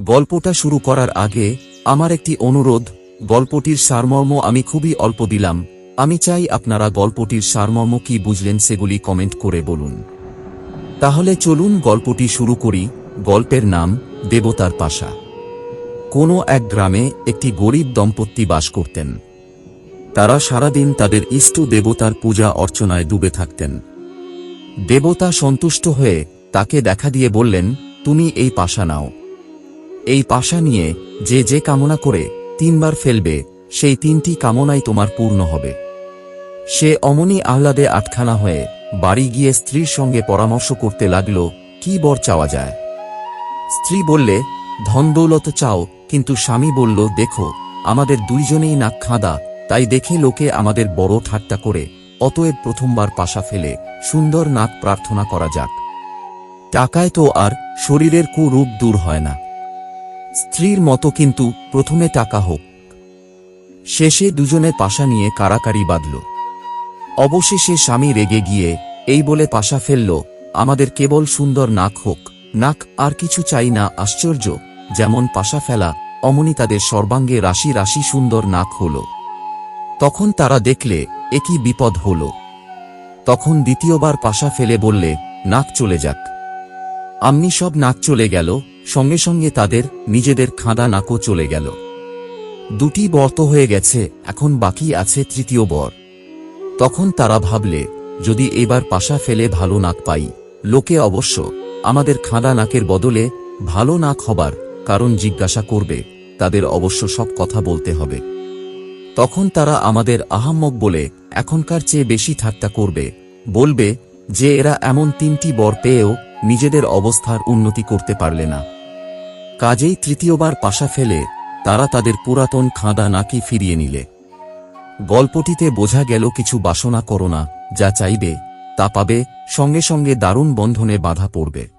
গল্পটা শুরু করার আগে আমার একটি অনুরোধ, গল্পটির সারমর্ম আমি খুবই অল্প দিলাম। আমি চাই আপনারা গল্পটির সারমর্ম কি বুঝলেন সেগুলি কমেন্ট করে বলুন। তাহলে চলুন গল্পটি শুরু করি, গল্পের নাম, দেবতার পাশা। কোনো এক গ্রামে একটি গরিব দম্পতি বাস করতেন। তারা সারাদিন তাদের ইষ্ট দেবতার পূজা অর্চনায় ডুবে থাকতেন। দেবতা সন্তুষ্ট হয়ে তাকে দেখা দিয়ে বললেন, তুমি এই পাশা নাও। এই পাশা নিয়ে যে যে কামনা করে তিনবার ফেলবে, সেই তিনটি কামনাই তোমার পূর্ণ হবে। সে অমনি আহ্লাদে আটখানা হয়ে বাড়ি গিয়ে স্ত্রীর সঙ্গে পরামর্শ করতে লাগল, কি বর চাওয়া যায়? স্ত্রী বললে, ধন দৌলত চাও, কিন্তু স্বামী বলল, দেখো, আমাদের দুইজনেই নাক খাঁদা, তাই দেখে লোকে আমাদের বড় ঠাট্টা করে, অতএব প্রথমবার পাশা ফেলে সুন্দর নাক প্রার্থনা করা যাক। টাকায় তো আর শরীরের কুরূপ দূর হয় না। স্ত্রীর মতো কিন্তু প্রথমে টাকা হোক। শেষে দুজনে পাশা নিয়ে কারাকারি বাঁধল। অবশেষে স্বামী রেগে গিয়ে এই বলে পাশা ফেলল, আমাদের কেবল সুন্দর নাক হোক, নাক আর কিছু চাই না, আশ্চর্য। যেমন পাশা ফেলা, অমনি তাদের সর্বাঙ্গে রাশি রাশি সুন্দর নাক হল। তখন তারা দেখলে একই বিপদ হল। তখন দ্বিতীয়বার পাশা ফেলে বললে, নাক চলে যাক। আমনি সব নাক চলে গেল সঙ্গে সঙ্গে তাদের নিজেদের খাঁদা নাকও চলে গেল। দুটি বর তো হয়ে গেছে, এখন বাকি আছে তৃতীয় বর। তখন তারা ভাবলে, যদি এবার পাশা ফেলে ভালো নাক পাই, লোকে অবশ্য আমাদের খাঁদা নাকের বদলে ভালো নাক হবার কারণ জিজ্ঞাসা করবে, তাদের অবশ্য সব কথা বলতে হবে। তখন তারা আমাদের আহাম্মক বলে এখনকার চেয়ে বেশি ঠাট্টা করবে, বলবে যে এরা এমন তিনটি বর পেয়েও নিজেদের অবস্থার উন্নতি করতে পারলে না। কাজেই তৃতীয়বার পাশা ফেলে তারা তাদের পুরাতন খাঁদা নাকি ফিরিয়ে নিলে। গল্পটিতে বোঝা গেল কিছু বাসনা করো না, যা চাইবে, তা পাবে, সঙ্গে সঙ্গে দারুণ বন্ধনে বাধা পড়বে।